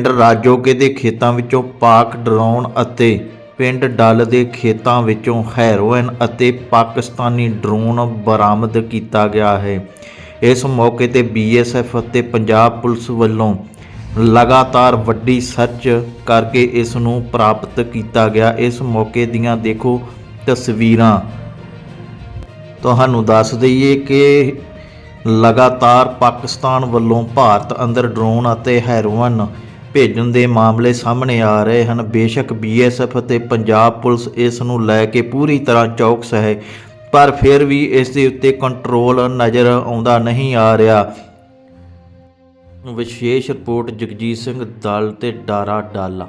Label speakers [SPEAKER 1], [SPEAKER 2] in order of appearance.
[SPEAKER 1] ਪਿੰਡ ਰਾਜੋਕੇ ਦੇ ਖੇਤਾਂ ਵਿੱਚੋਂ ਪਾਕ ਡਰਾਉਣ ਅਤੇ ਪਿੰਡ ਡੱਲ ਦੇ ਖੇਤਾਂ ਵਿੱਚੋਂ ਹੈਰੋਇਨ ਅਤੇ ਪਾਕਿਸਤਾਨੀ ਡਰੋਨ ਬਰਾਮਦ ਕੀਤਾ ਗਿਆ ਹੈ। ਇਸ ਮੌਕੇ ਤੇ ਬੀਐਸਐਫ ਅਤੇ ਪੰਜਾਬ ਪੁਲਿਸ ਵੱਲੋਂ ਲਗਾਤਾਰ ਵੱਡੀ ਸਰਚ ਕਰਕੇ ਇਸ ਨੂੰ ਪ੍ਰਾਪਤ ਕੀਤਾ ਗਿਆ। ਇਸ ਮੌਕੇ ਦੀਆਂ ਦੇਖੋ ਤਸਵੀਰਾਂ। ਤੁਹਾਨੂੰ ਦੱਸ ਦਈਏ ਕਿ ਲਗਾਤਾਰ ਪਾਕਿਸਤਾਨ ਵੱਲੋਂ ਭਾਰਤ ਅੰਦਰ ਡਰੋਨ ਅਤੇ ਹੈਰੋਇਨ ਭੇਜਣ ਦੇ ਮਾਮਲੇ ਸਾਹਮਣੇ ਆ ਰਹੇ ਹਨ। ਬੇਸ਼ੱਕ ਬੀਐਸਐਫ ਅਤੇ ਪੰਜਾਬ ਪੁਲਿਸ ਇਸ ਨੂੰ ਲੈ ਕੇ ਪੂਰੀ ਤਰ੍ਹਾਂ ਚੌਕਸ ਹੈ, ਪਰ ਫਿਰ ਵੀ ਇਸ ਦੇ ਉੱਤੇ ਕੰਟਰੋਲ ਨਜ਼ਰ ਆਉਂਦਾ ਨਹੀਂ ਆ ਰਿਹਾ। ਵਿਸ਼ੇਸ਼ ਰਿਪੋਰਟ ਜਗਜੀਤ ਸਿੰਘ ਦਲ ਤੇ ਡਾਰਾ ਡਾਲਾ